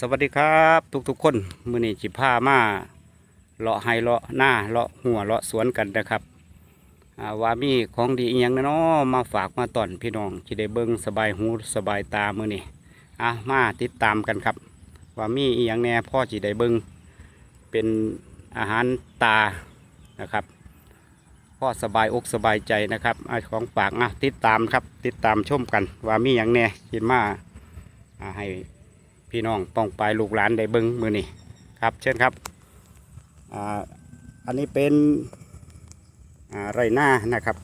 สวัสดีครับ ทุกๆคนมือนี้จิพามาเลาะไฮเลาะหน้าเลาะหัวเลาะสวนกันนะครับว่ามีของดีอีหยังน่เนาะมาฝากมาตอนพี่น้องที่ได้เบิ่งสบายหูสบายตามือนี้อะมาติดตามกันครับ ว่ามีอีหยังแน่พ่อจิได้เบิ่งเป็นอาหารตานะครับพ่อสบายอกสบายใจนะครับอของฝากอะติดตามครับ ติดตามชมกัน ว่ามีอย่างแน่คิดมาอ่าให้ พี่น้องป้องปลายลูกหลานได้เบิ้งมือนี่ครับ เชิญครับอ่าอันนี้เป็นอ่าไรหน้านะครับ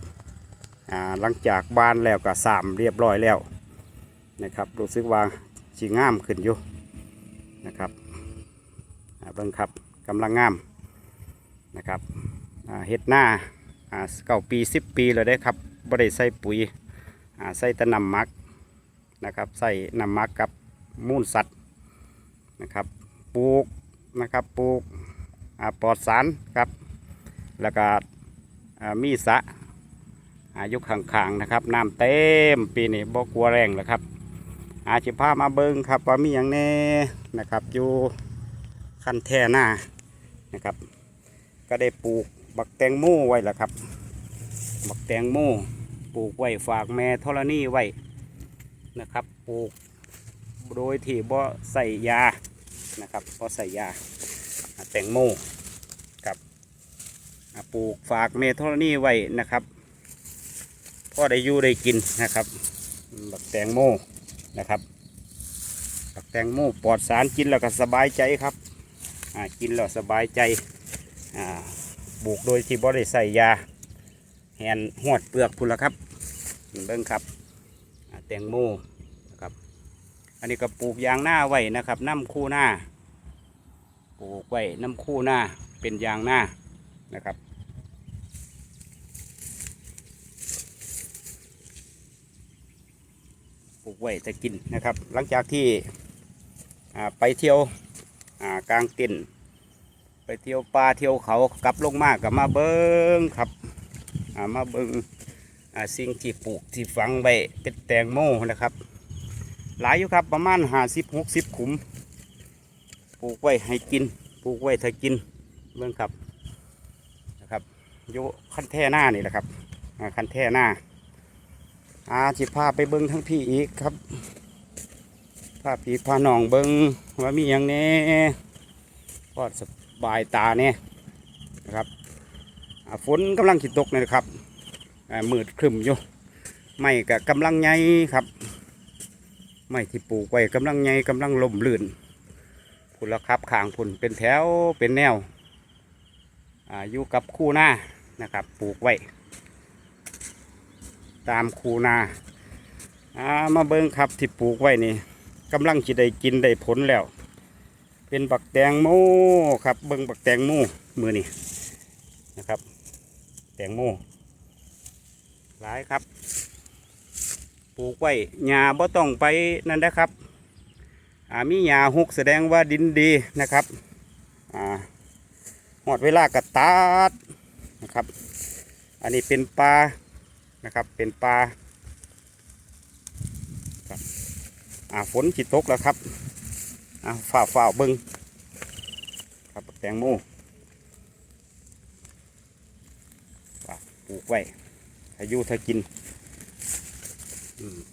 อ่าหลังจากบานแล้วก็สามเรียบร้อยแล้วนะครับรู้สึกว่าสีงามขึ้นอยู่นะครับอ่าเบิ้งครับกำลังงามนะครับเฮ็ดหน้าอ่าเก้าปีสิบปีเลยได้ครับบ่ได้ใส่ปุ๋ยอ่าใส่ต่น้ำมักนะครับใส่นำมักกับมูลสัตว์ นะครับปลูกนะครับปลูกปลอดสารครับ แล้วก็มีสะอายุข้างนะครับน้ำเต็มปีนี้บ่กลัวแรงแล้วครับ อาชิพามาเบิงครับว่ามีอย่างแน่นะครับอยู่คันแท่หน้านะครับ ก็ได้ปลูกบักแตงโมไว้แล้วครับ บักแตงโมปลูกไว้ฝากแม่ธรณีไว้นะครับ ปลูกโดยที่บ่ใส่ยา นะครับบ่ใส่ยาแตงโมกับปลูกฝากเมทรณีไว้นะครับพ่อได้อยู่ได้กินนะครับบักแตงโมนะครับบักแตงโมปลอดสารกินแล้วก็สบายใจครับกินแล้วสบายใจปลูกโดยที่บ่ได้ใส่ยาแหนหวดเปลือกพุ่นละครับเบิ่งครับแตงโม อันนี้ก็ปลูกยางหน้าไว้นะครับน้ำคู่หน้าปลูกไว้น้ำคู่หน้าเป็นยางหน้านะครับ ปลูกไว้จะกินนะครับ หลังจากที่ไปเที่ยวกลางเต็นไปเที่ยวป่าเที่ยวเขากลับลงมากกับมาเบิ้งครับมาเบิ้งสิ่งที่ปลูกที่ฝังไว้เป็นแตงโมนะครับ หลายอยู่ครับประมาณห้าสิบหกสิบขุม ปลูกไว้ให้กิน ปลูกไว้ถ้ากินเบิ่งครับนะครับอยู่คันแท่หน้านี่แหละครับอ่าคันแท่หน้าอาจิพาไปเบิ้งทั้งพี่อีกครับพาพี่พาน้องเบิ้งว่ามีอย่างนี้พอสบายตาเนี่ยนะครับฝนกำลังขิตกเลยนะครับมืดครึมอยู่ไม่กะกำลังใหญ่ครับ ไม้ที่ปลูกไว้กำลังใหญ่กำลังล่มลื่นพุ่นละครับขางพุ่นเป็นแถวเป็นแนวอายู่กับคู่หน้านะครับ ปลูกไว้ ตามคูนาอามาเบิ้งครับที่ปลูกไว้นี่กำลังจะได้กินได้ผลแล้ว เป็นบักแตงโมครับ เบิ้งบักแตงโมมือนี่นะครับ แตงโมหลายครับ ลูกไว้หญ้าบ่ต้องไปนั่นนะครับมีหญ้าหกแสดงว่าดินดีนะครับหอดเวลากระตัดนะครับ อันนี้เป็นปลานะครับเป็นปลาฝนจิตตกแล้วครับฝ่าฝ่าบิงครับแตงโมปลูกไว้ถ้าอยู่ถ้ากิน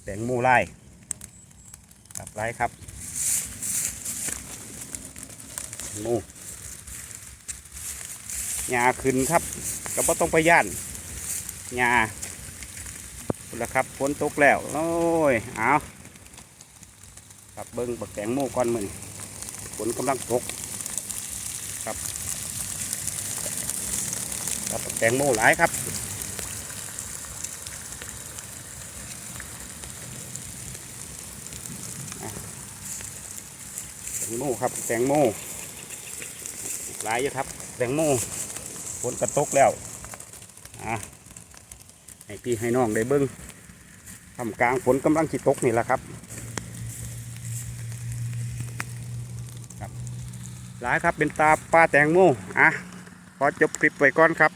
แตงโมไล่ครับไล่ครับโมหญ้าขึ้นครับก็บ่ต้องไปย่านหญ้าพุ่นละครับฝนตกแล้วโอ้ยเอาครับเบิ้งบักแตงโมก่อนมือนฝนกำลังตกครับครับบักแตงโมหลายครับ แตงโมครับแตงโมหลายอยู่ครับ แตงโมฝนกระตกแล้วอะให้พี่ให้น้องได้เบิ้งทำกลางฝนกำลังจิตกนี่แหละครับครับ หลายครับเป็นตาปลาแตงโมอะขอจบคลิปไว้ก่อนครับ